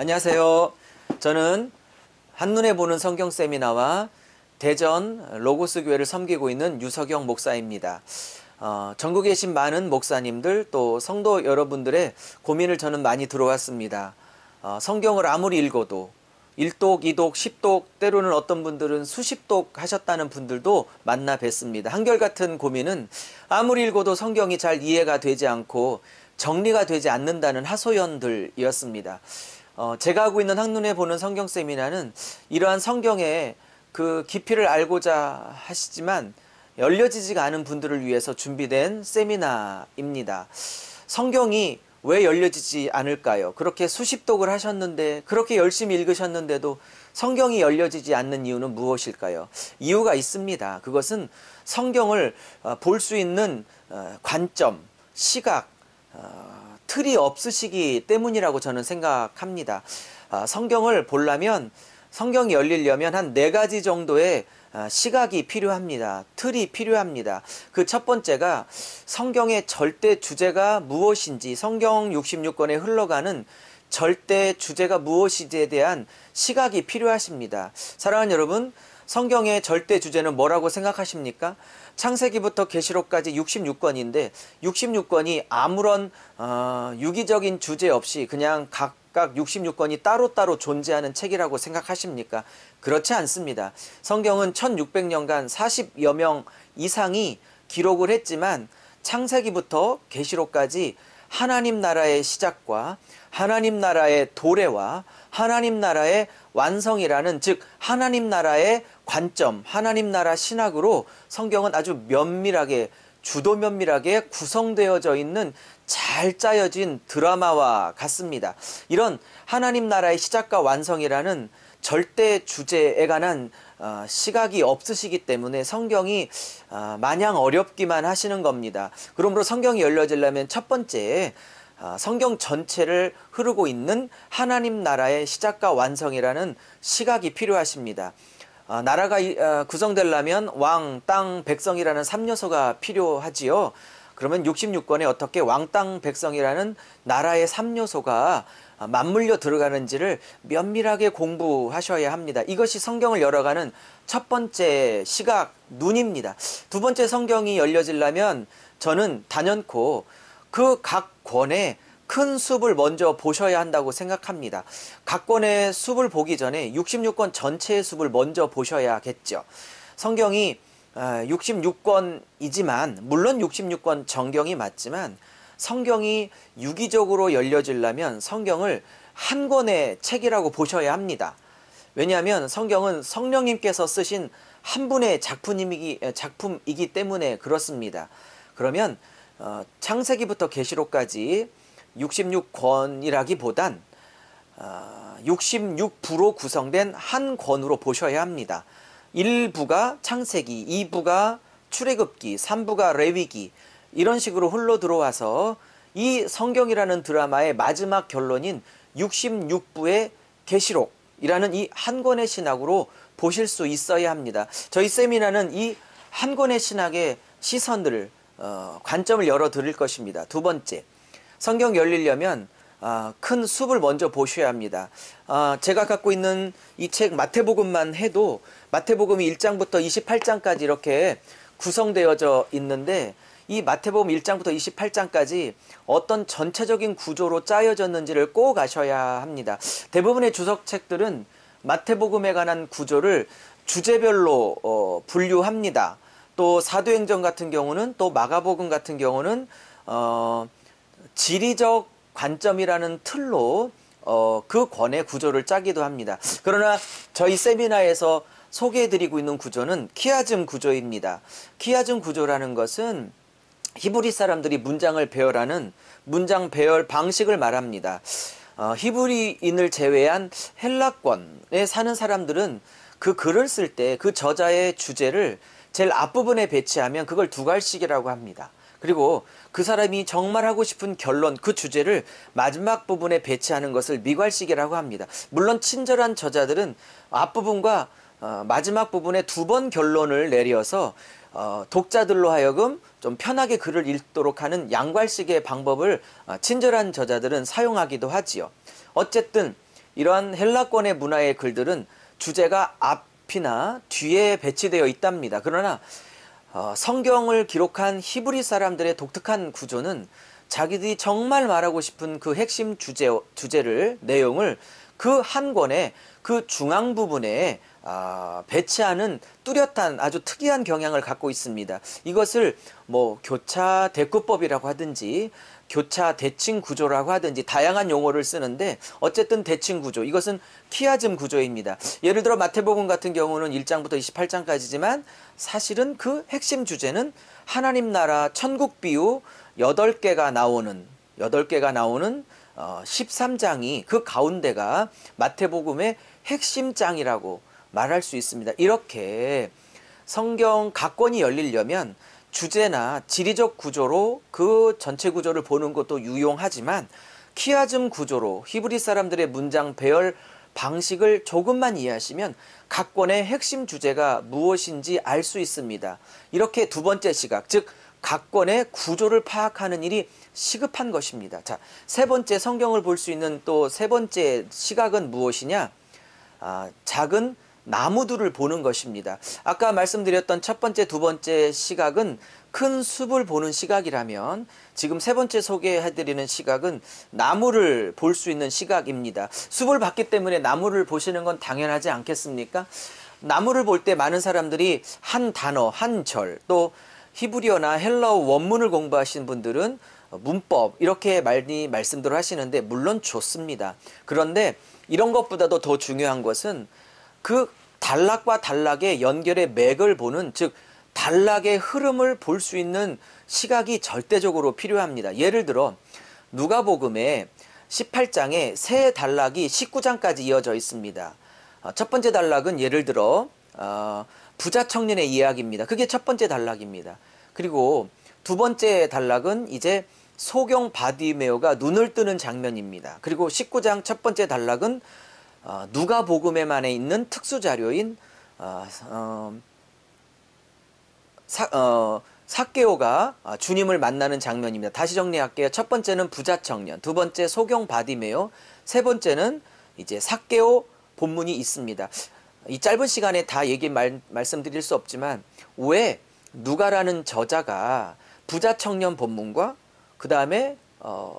안녕하세요. 저는 한눈에 보는 성경 세미나와 대전 로고스 교회를 섬기고 있는 유석영 목사입니다. 어, 전국에 계신 많은 목사님들 또 성도 여러분들의 고민을 저는 많이 들어왔습니다. 어, 성경을 아무리 읽어도 1독, 2독, 10독, 때로는 어떤 분들은 수십독 하셨다는 분들도 만나 뵀습니다. 한결같은 고민은 아무리 읽어도 성경이 잘 이해가 되지 않고 정리가 되지 않는다는 하소연들이었습니다. 어, 제가 하고 있는 한눈에 보는 성경 세미나는 이러한 성경의 그 깊이를 알고자 하시지만 열려지지가 않은 분들을 위해서 준비된 세미나입니다. 성경이 왜 열려지지 않을까요? 그렇게 수십 독을 하셨는데, 그렇게 열심히 읽으셨는데도 성경이 열려지지 않는 이유는 무엇일까요? 이유가 있습니다. 그것은 성경을 어, 볼수 있는 어, 관점, 시각, 어, 틀이 없으시기 때문이라고 저는 생각합니다. 성경을 보려면, 성경이 열리려면 한 네 가지 정도의 아, 시각이 필요합니다. 틀이 필요합니다. 그 첫 번째가 성경의 절대 주제가 무엇인지 성경 66권에 흘러가는 절대 주제가 무엇인지에 대한 시각이 필요하십니다. 사랑하는 여러분, 성경의 절대 주제는 뭐라고 생각하십니까? 창세기부터 계시록까지 66권인데 66권이 아무런 어, 유기적인 주제 없이 그냥 각각 66권이 따로따로 존재하는 책이라고 생각하십니까? 그렇지 않습니다. 성경은 1600년간 40여 명 이상이 기록을 했지만 창세기부터 계시록까지 하나님 나라의 시작과 하나님 나라의 도래와 하나님 나라의 완성이라는 즉 하나님 나라의 관점, 하나님 나라 신학으로 성경은 아주 면밀하게 주도 면밀하게 구성되어져 있는 잘 짜여진 드라마와 같습니다. 이런 하나님 나라의 시작과 완성이라는 절대 주제에 관한 어, 시각이 없으시기 때문에 성경이 어, 마냥 어렵기만 하시는 겁니다. 그러므로 성경이 열려지려면 첫 번째 어, 성경 전체를 흐르고 있는 하나님 나라의 시작과 완성이라는 시각이 필요하십니다. 나라가 구성되려면 왕, 땅, 백성이라는 3요소가 필요하지요. 그러면 66권에 어떻게 왕, 땅, 백성이라는 나라의 3요소가 맞물려 들어가는지를 면밀하게 공부하셔야 합니다. 이것이 성경을 열어가는 첫 번째 시각, 눈입니다. 두 번째 성경이 열려지려면 저는 단연코 그 각 권의 큰 숲을 먼저 보셔야 한다고 생각합니다. 각 권의 숲을 보기 전에 66권 전체의 숲을 먼저 보셔야겠죠. 성경이 66권이지만 아, 물론 66권 정경이 맞지만 성경이 유기적으로 열려지려면 성경을 한 권의 책이라고 보셔야 합니다. 왜냐하면 성경은 성령님께서 쓰신 한 분의 작품이기, 작품이기 때문에 그렇습니다. 그러면 어, 창세기부터 계시록까지 66권이라기보단 어, 66부로 구성된 한 권으로 보셔야 합니다. 1부가 창세기, 2부가 출애굽기, 3부가 레위기 이런 식으로 흘러 들어와서 이 성경이라는 드라마의 마지막 결론인 66부의 계시록이라는 이 한 권의 신학으로 보실 수 있어야 합니다. 저희 세미나는 이 한 권의 신학의 시선들을 어, 관점을 열어 드릴 것입니다. 두 번째, 성경 열리려면 어, 큰 숲을 먼저 보셔야 합니다. 어, 제가 갖고 있는 이 책 마태복음만 해도 마태복음이 1장부터 28장까지 이렇게 구성되어져 있는데 이 마태복음 1장부터 28장까지 어떤 전체적인 구조로 짜여졌는지를 꼭 아셔야 합니다. 대부분의 주석책들은 마태복음에 관한 구조를 주제별로 어, 분류합니다. 또 사도행전 같은 경우는 또 마가복음 같은 경우는 어, 지리적 관점이라는 틀로 어, 그 권의 구조를 짜기도 합니다. 그러나 저희 세미나에서 소개해드리고 있는 구조는 키아즘 구조입니다. 키아즘 구조라는 것은 히브리 사람들이 문장을 배열하는 문장 배열 방식을 말합니다. 어, 히브리인을 제외한 헬라권에 사는 사람들은 그 글을 쓸 때 그 저자의 주제를 제일 앞부분에 배치하면 그걸 두갈씩이라고 합니다. 그리고 그 사람이 정말 하고 싶은 결론, 그 주제를 마지막 부분에 배치하는 것을 미괄식이라고 합니다. 물론 친절한 저자들은 앞부분과 어, 마지막 부분에 두 번 결론을 내려서 어, 독자들로 하여금 좀 편하게 글을 읽도록 하는 양괄식의 방법을 어, 친절한 저자들은 사용하기도 하지요. 어쨌든 이러한 헬라권의 문화의 글들은 주제가 앞 이나 뒤에 배치되어 있답니다. 그러나 어, 성경을 기록한 히브리 사람들의 독특한 구조는 자기들이 정말 말하고 싶은 그 핵심 주제, 주제를, 내용을 그 한 권의 그 중앙 부분에 아, 배치하는 뚜렷한 아주 특이한 경향을 갖고 있습니다. 이것을 뭐 교차 대꾸법이라고 하든지 교차 대칭 구조라고 하든지 다양한 용어를 쓰는데 어쨌든 대칭 구조 이것은 키아즘 구조입니다. 예를 들어 마태복음 같은 경우는 1장부터 28장까지지만 사실은 그 핵심 주제는 하나님 나라 천국 비유 8개가 나오는 8개가 나오는 어, 13장이 그 가운데가 마태복음의 핵심 장이라고 말할 수 있습니다. 이렇게 성경 각권이 열리려면 주제나 지리적 구조로 그 전체 구조를 보는 것도 유용하지만 키아즘 구조로 히브리 사람들의 문장 배열 방식을 조금만 이해하시면 각 권의 핵심 주제가 무엇인지 알 수 있습니다. 이렇게 두 번째 시각, 즉 각 권의 구조를 파악하는 일이 시급한 것입니다. 자, 세 번째 성경을 볼 수 있는 또 세 번째 시각은 무엇이냐? 아, 작은 나무들을 보는 것입니다. 아까 말씀드렸던 첫 번째, 두 번째 시각은 큰 숲을 보는 시각이라면 지금 세 번째 소개해드리는 시각은 나무를 볼 수 있는 시각입니다. 숲을 봤기 때문에 나무를 보시는 건 당연하지 않겠습니까? 나무를 볼 때 많은 사람들이 한 단어, 한 절, 또 히브리어나 헬라어 원문을 공부하신 분들은 문법 이렇게 많이 말씀들을 하시는데 물론 좋습니다. 그런데 이런 것보다도 더 중요한 것은 그 단락과 단락의 연결의 맥을 보는 즉 단락의 흐름을 볼 수 있는 시각이 절대적으로 필요합니다. 예를 들어 누가복음에 18장에 세 단락이 19장까지 이어져 있습니다. 어, 첫 번째 단락은 예를 들어 어, 부자 청년의 이야기입니다. 그게 첫 번째 단락입니다. 그리고 두 번째 단락은 이제 소경 바디메오가 눈을 뜨는 장면입니다. 그리고 19장 첫 번째 단락은 어, 누가복음에만에 있는 특수 자료인 어, 어, 사, 어, 사케오가 어, 주님을 만나는 장면입니다. 다시 정리할게요. 첫 번째는 부자 청년, 두 번째 소경 바디메오, 세 번째는 이제 사케오 본문이 있습니다. 이 짧은 시간에 다 얘기 말, 말씀드릴 수 없지만 왜 누가라는 저자가 부자 청년 본문과 그 다음에 어,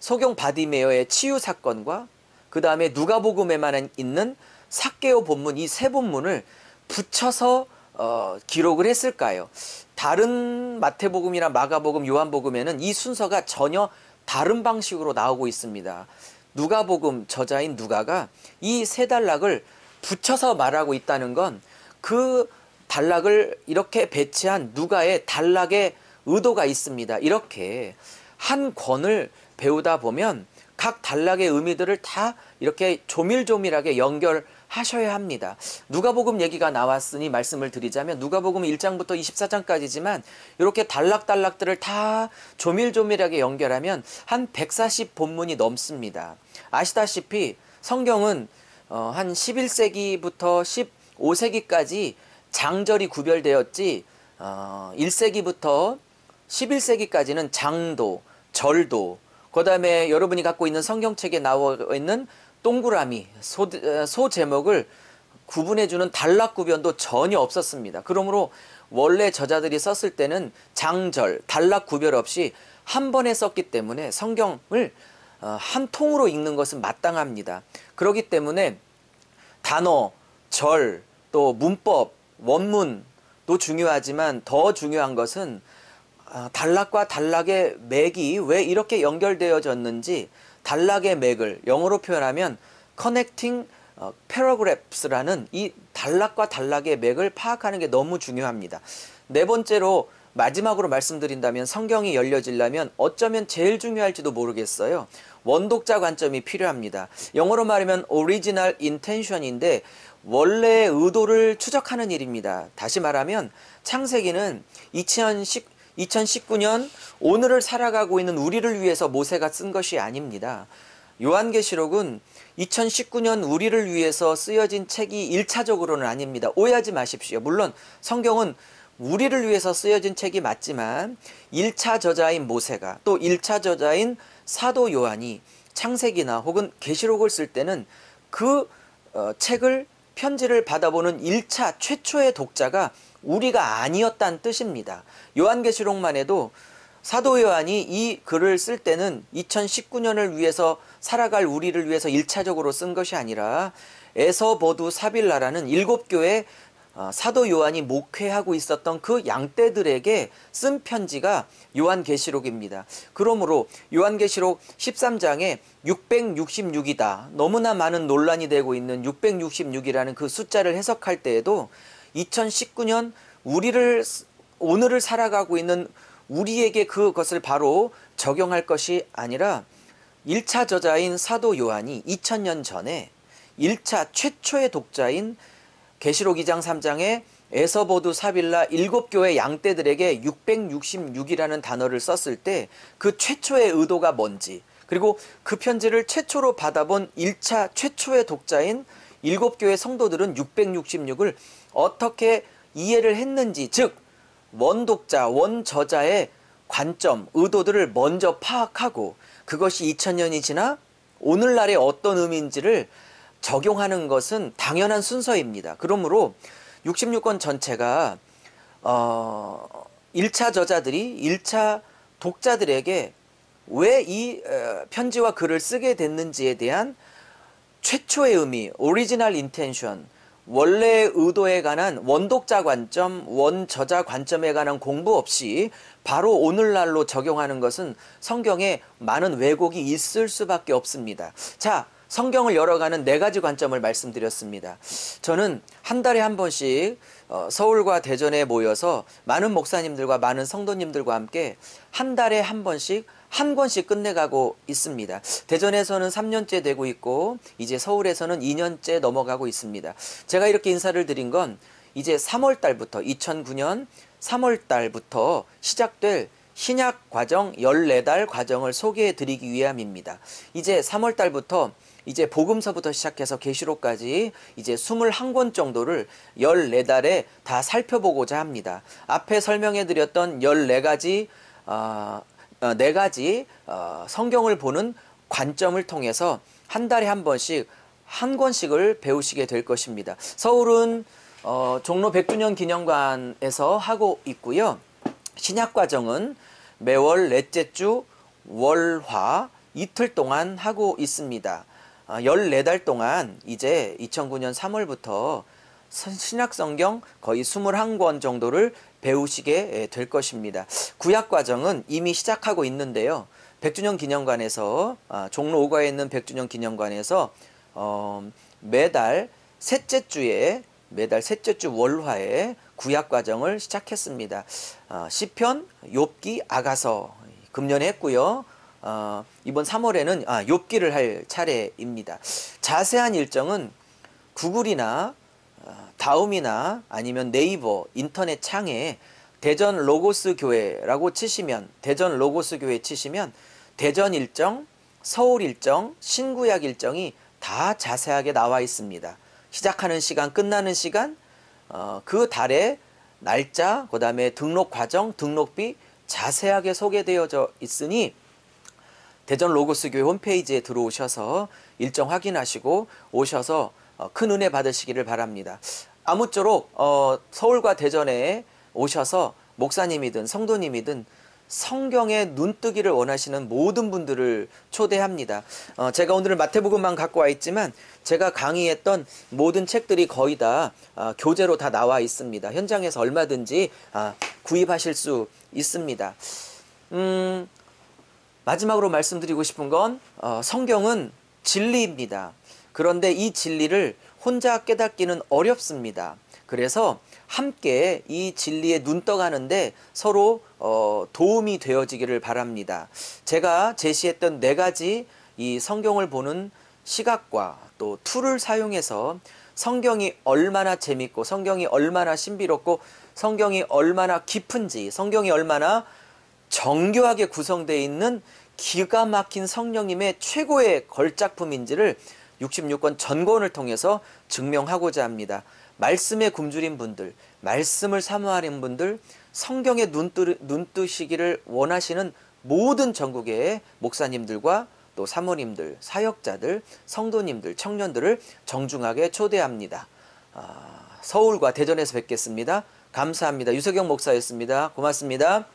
소경 바디메어의 치유 사건과 그 다음에 누가복음에만 있는 사개오 본문 이 세 본문을 붙여서 어, 기록을 했을까요? 다른 마태복음이나 마가복음, 요한복음에는 이 순서가 전혀 다른 방식으로 나오고 있습니다. 누가복음 저자인 누가가 이 세 단락을 붙여서 말하고 있다는 건 그 단락을 이렇게 배치한 누가의 단락의 의도가 있습니다. 이렇게 한 권을 배우다 보면 각 단락의 의미들을 다 이렇게 조밀조밀하게 연결하셔야 합니다. 누가복음 얘기가 나왔으니 말씀을 드리자면 누가복음 1장부터 24장까지지만 이렇게 단락단락들을 다 조밀조밀하게 연결하면 한 140 본문이 넘습니다. 아시다시피 성경은 어, 한 11세기부터 15세기까지 장절이 구별되었지 어, 1세기부터 11세기까지는 장도, 절도, 그 다음에 여러분이 갖고 있는 성경책에 나와 있는 동그라미, 소, 소 제목을 구분해주는 단락 구변도 전혀 없었습니다. 그러므로 원래 저자들이 썼을 때는 장절, 단락 구별 없이 한 번에 썼기 때문에 성경을 어, 한 통으로 읽는 것은 마땅합니다. 그렇기 때문에 단어, 절, 또 문법, 원문도 중요하지만 더 중요한 것은 아, 단락과 단락의 맥이 왜 이렇게 연결되어졌는지 단락의 맥을 영어로 표현하면 connecting 어, paragraphs라는 이 단락과 단락의 맥을 파악하는 게 너무 중요합니다. 네 번째로 마지막으로 말씀드린다면 성경이 열려지려면 어쩌면 제일 중요할지도 모르겠어요. 원독자 관점이 필요합니다. 영어로 말하면 original intention인데 원래의 의도를 추적하는 일입니다. 다시 말하면 창세기는 2010 2019년 오늘을 살아가고 있는 우리를 위해서 모세가 쓴 것이 아닙니다. 요한계시록은 2019년 우리를 위해서 쓰여진 책이 1차적으로는 아닙니다. 오해하지 마십시오. 물론 성경은 우리를 위해서 쓰여진 책이 맞지만 1차 저자인 모세가 또 1차 저자인 사도 요한이 창세기나 혹은 계시록을 쓸 때는 그 어, 책을 편지를 받아보는 1차 최초의 독자가 우리가 아니었다는 뜻입니다. 요한계시록만 해도 사도 요한이 이 글을 쓸 때는 2019년을 위해서 살아갈 우리를 위해서 1차적으로 쓴 것이 아니라 에서버두 사빌라라는 일곱 교회 어, 사도 요한이 목회하고 있었던 그 양떼들에게 쓴 편지가 요한계시록입니다. 그러므로 요한계시록 13장에 666이다. 너무나 많은 논란이 되고 있는 666이라는 그 숫자를 해석할 때에도 2019년 우리를 오늘을 살아가고 있는 우리에게 그것을 바로 적용할 것이 아니라 1차 저자인 사도 요한이 2000년 전에 1차 최초의 독자인 계시록 2장 3장에 에서보드 사빌라 일곱 교회 양떼들에게 666이라는 단어를 썼을 때 그 최초의 의도가 뭔지 그리고 그 편지를 최초로 받아본 1차 최초의 독자인 일곱 교회 성도들은 666을 어떻게 이해를 했는지 즉 원독자 원저자의 관점 의도들을 먼저 파악하고 그것이 2000년이 지나 오늘날의 어떤 의미인지를 적용하는 것은 당연한 순서입니다. 그러므로 66권 전체가 어 1차 저자들이 1차 독자들에게 왜 이 편지와 글을 쓰게 됐는지에 대한 최초의 의미, 오리지널 인텐션, 원래 의도에 관한 원독자 관점, 원저자 관점에 관한 공부 없이 바로 오늘날로 적용하는 것은 성경에 많은 왜곡이 있을 수밖에 없습니다. 자, 성경을 열어가는 네 가지 관점을 말씀드렸습니다. 저는 한 달에 한 번씩 어, 서울과 대전에 모여서 많은 목사님들과 많은 성도님들과 함께 한 달에 한 번씩 한 권씩 끝내가고 있습니다. 대전에서는 3년째 되고 있고 이제 서울에서는 2년째 넘어가고 있습니다. 제가 이렇게 인사를 드린 건 이제 3월 달부터 2009년 3월 달부터 시작될 신약 과정 14달 과정을 소개해 드리기 위함입니다. 이제 3월 달부터 이제 복음서부터 시작해서 계시록까지 이제 21권 정도를 14달에 다 살펴보고자 합니다. 앞에 설명해 드렸던 14가지 어, 어, 네 가지 어, 성경을 보는 관점을 통해서 한 달에 한 번씩 한 권씩을 배우시게 될 것입니다. 서울은 어, 종로 100주년 기념관에서 하고 있고요. 신약 과정은 매월 넷째 주 월화 이틀 동안 하고 있습니다. 14달 아, 동안 이제 2009년 3월부터 신약 성경 거의 21권 정도를 배우시게 될 것입니다. 구약 과정은 이미 시작하고 있는데요. 100주년 기념관에서 아, 종로 5가에 있는 100주년 기념관에서 어, 매달 셋째 주에 매달 셋째 주 월화에 구약 과정을 시작했습니다. 어, 시편, 욥기, 아가서 금년에 했고요. 어, 이번 3월에는 아, 욥기를 할 차례입니다. 자세한 일정은 구글이나 어, 다음이나 아니면 네이버 인터넷 창에 대전 로고스 교회라고 치시면 대전 로고스 교회 치시면 대전 일정, 서울 일정, 신구약 일정이 다 자세하게 나와 있습니다. 시작하는 시간, 끝나는 시간, 어, 그 달의 날짜, 그 다음에 등록 과정, 등록비 자세하게 소개되어져 있으니 대전 로고스 교회 홈페이지에 들어오셔서 일정 확인하시고 오셔서 어, 큰 은혜 받으시기를 바랍니다. 아무쪼록 어, 서울과 대전에 오셔서 목사님이든 성도님이든 성경의 눈뜨기를 원하시는 모든 분들을 초대합니다. 어, 제가 오늘 마태복음만 갖고 와 있지만 제가 강의했던 모든 책들이 거의 다 어, 교재로 다 나와 있습니다. 현장에서 얼마든지 아, 구입하실 수 있습니다. 음, 마지막으로 말씀드리고 싶은 건 어, 성경은 진리입니다. 그런데 이 진리를 혼자 깨닫기는 어렵습니다. 그래서 함께 이 진리에 눈 떠가는데 서로 어, 도움이 되어지기를 바랍니다. 제가 제시했던 네 가지 이 성경을 보는 시각과 또 툴을 사용해서 성경이 얼마나 재밌고 성경이 얼마나 신비롭고 성경이 얼마나 깊은지 성경이 얼마나 정교하게 구성되어 있는 기가 막힌 성령님의 최고의 걸작품인지를 66권 전권을 통해서 증명하고자 합니다. 말씀에 굶주린 분들, 말씀을 사모하는 분들, 성경에 눈뜨, 눈뜨시기를 원하시는 모든 전국의 목사님들과 또또 사모님들, 사역자들, 성도님들, 청년들을 정중하게 초대합니다. 아, 서울과 대전에서 뵙겠습니다. 감사합니다. 유석영 목사였습니다. 고맙습니다.